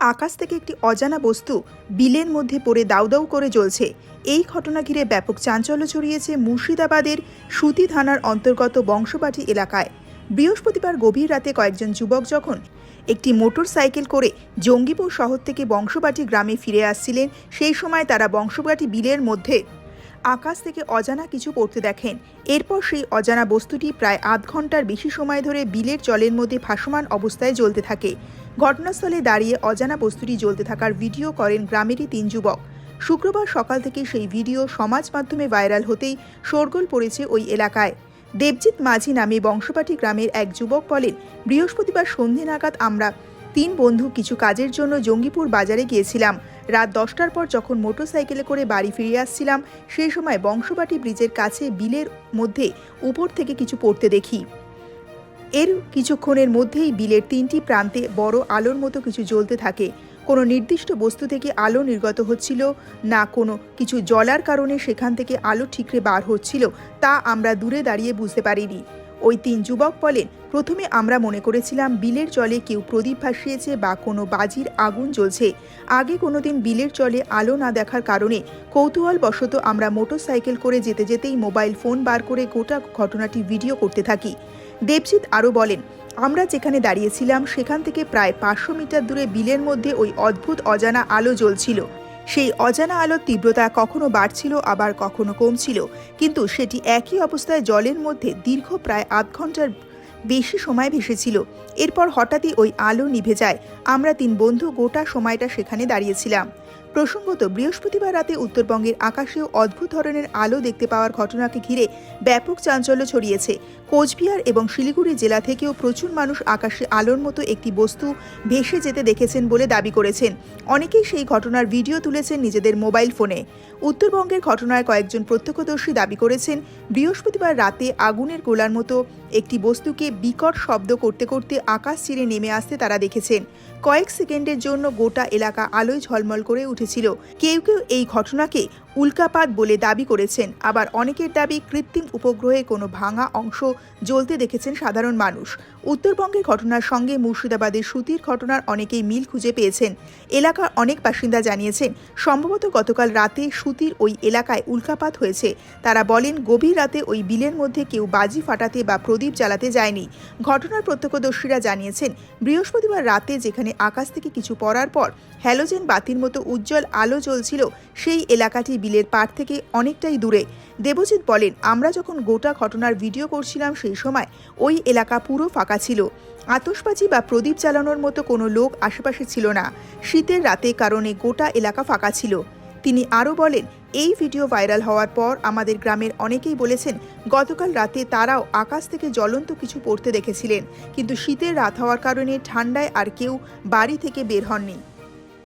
আকাশ থেকে একটি অজানা বস্তু বিলের মধ্যে পড়ে দাউদাউ দাউ করে জ্বলছে। এই ঘটনা ঘিরে ব্যাপক চাঞ্চল্য ছড়িয়েছে মুর্শিদাবাদের সুতি থানার অন্তর্গত বংশবাটি এলাকায়। বৃহস্পতিবার গভীর রাতে কয়েকজন যুবক যখন একটি মোটর সাইকেল করে জঙ্গিপুর শহর থেকে বংশবাটি গ্রামে ফিরে আসছিলেন, সেই সময় তারা বংশবাটি বিলের মধ্যে আকাশ থেকে অজানা কিছু পড়তে দেখেন। এরপর সেই অজানা বস্তুটি প্রায় আধ ঘণ্টার বেশি সময় ধরে বিলের জলের মধ্যে ভাসমান অবস্থায় জ্বলতে থাকে। ঘটনাস্থলে দাঁড়িয়ে অজানা বস্তুটি জ্বলতে থাকার ভিডিও করেন গ্রামেরই তিন যুবক। শুক্রবার সকাল থেকে সেই ভিডিও সমাজ মাধ্যমে ভাইরাল হতেই শোরগোল পড়েছে ওই এলাকায়। দেবজিৎ মাঝি নামে বংশপাটি গ্রামের এক যুবক বলেন, বৃহস্পতিবার সন্ধে নাগাদ আমরা তিন বন্ধু কিছু কাজের জন্য জঙ্গিপুর বাজারে গিয়েছিলাম। রাত দশটার পর যখন মোটরসাইকেলে করে বাড়ি ফিরে আসছিলাম, সেই সময় বংশবাটি ব্রিজের কাছে বিলের মধ্যে উপর থেকে কিছু পড়তে দেখি। এর কিছুক্ষণের মধ্যেই বিলের তিনটি প্রান্তে বড় আলোর মতো কিছু জ্বলতে থাকে। কোনো নির্দিষ্ট বস্তু থেকে আলো নির্গত হচ্ছিল, না কোনো কিছু জলার কারণে সেখান থেকে আলো ঠিকরে বার হচ্ছিল, তা আমরা দূরে দাঁড়িয়ে বুঝতে পারিনি। ওই তিন যুবক বলেন, প্রথমে আমরা মনে করেছিলাম বিলের জলে কেউ প্রদীপ ভাসিয়েছে বা কোনো বাজির আগুন জ্বলছে। আগে কোনোদিন বিলের জলে আলো না দেখার কারণে কৌতূহলবশত আমরা মোটরসাইকেল করে যেতে যেতেই মোবাইল ফোন বার করে গোটা ঘটনাটি ভিডিও করতে থাকি। দেবজিৎ আরও বলেন, আমরা যেখানে দাঁড়িয়েছিলাম সেখান থেকে প্রায় পাঁচশো মিটার দূরে বিলের মধ্যে ওই অদ্ভুত অজানা আলো জ্বলছিল। সেই অজানা আলোর তীব্রতা কখনো বাড়ছিল, আবার কখনো কমছিল। কিন্তু সেটি একই অবস্থায় জলের মধ্যে দীর্ঘ প্রায় আধ ঘণ্টার বেশি সময় ভেসেছিল। এরপর হঠাৎই ওই আলো নিভে যায়। আমরা তিন বন্ধু গোটা সময়টা সেখানে দাঁড়িয়েছিলাম। প্রসঙ্গত বৃহস্পতিবার রাতে উত্তরবঙ্গের আকাশেও অদ্ভুত ধরনের আলো দেখতে পাওয়ার ঘটনাকে ঘিরে ব্যাপক চাঞ্চল্য ছড়িয়েছে। কোচবিহার এবং শিলিগুড়ি জেলা থেকেও প্রচুর মানুষ আকাশে আলোর মতো একটি বস্তু ভেসে যেতে দেখেছেন বলে দাবি করেছেন। অনেকেই সেই ঘটনার ভিডিও তুলেছেন নিজেদের মোবাইল ফোনে। উত্তরবঙ্গের ঘটনায় কয়েকজন প্রত্যক্ষদর্শী দাবি করেছেন, বৃহস্পতিবার রাতে আগুনের গোলার মতো একটি বস্তুকে বিকট শব্দ করতে করতে আকাশ চিরে নেমে আসতে তারা দেখেছেন। কয়েক সেকেন্ডের জন্য গোটা এলাকা আলোয় ঝলমল করে উঠেছিল। কেউ কেউ এই ঘটনাকে উল্কাপাত বলে দাবি করেছেন। আবার অনেকের দাবি কৃত্রিম উপগ্রহে কোনো ভাঙা অংশ জ্বলতে দেখেছেন সাধারণ মানুষ। উত্তরবঙ্গের ঘটনার সঙ্গে মুর্শিদাবাদের সুতির ঘটনার অনেকেই মিল খুঁজে পেয়েছেন। এলাকার অনেক বাসিন্দা জানিয়েছেন, সম্ভবত গতকাল রাতে সুতির ওই এলাকায় উল্কাপাত হয়েছে। তারা বলেন, গভীর রাতে ওই বিলের মধ্যে কেউ বাজি ফাটাতে বা প্রদীপ জ্বালাতে যায়নি। ঘটনার প্রত্যক্ষদর্শীরা জানিয়েছেন, বৃহস্পতিবার রাতে যেখানে আকাশ থেকে কিছু পড়ার পর হ্যালোজেন বাতির মতো উজ্জ্বল আলো জ্বলছিল, সেই এলাকাটি বিলের পাড় থেকে অনেকটাই দূরে। দেবজিৎ বলেন, আমরা যখন গোটা ঘটনার ভিডিও করছিলাম সেই সময় ওই এলাকা পুরো ফাঁকা ছিল। আতশবাজি বা প্রদীপ জ্বালানোর মতো কোনো লোক আশেপাশে ছিল না। শীতের রাতে কারণে গোটা এলাকা ফাঁকা ছিল। তিনি আরও বলেন, এই ভিডিও ভাইরাল হওয়ার পর আমাদের গ্রামের অনেকেই বলেছেন, গতকাল রাতে তারাও আকাশ থেকে জ্বলন্ত কিছু পড়তে দেখেছিলেন। কিন্তু শীতের রাত হওয়ার কারণে ঠান্ডায় আর কেউ বাড়ি থেকে বের হননি।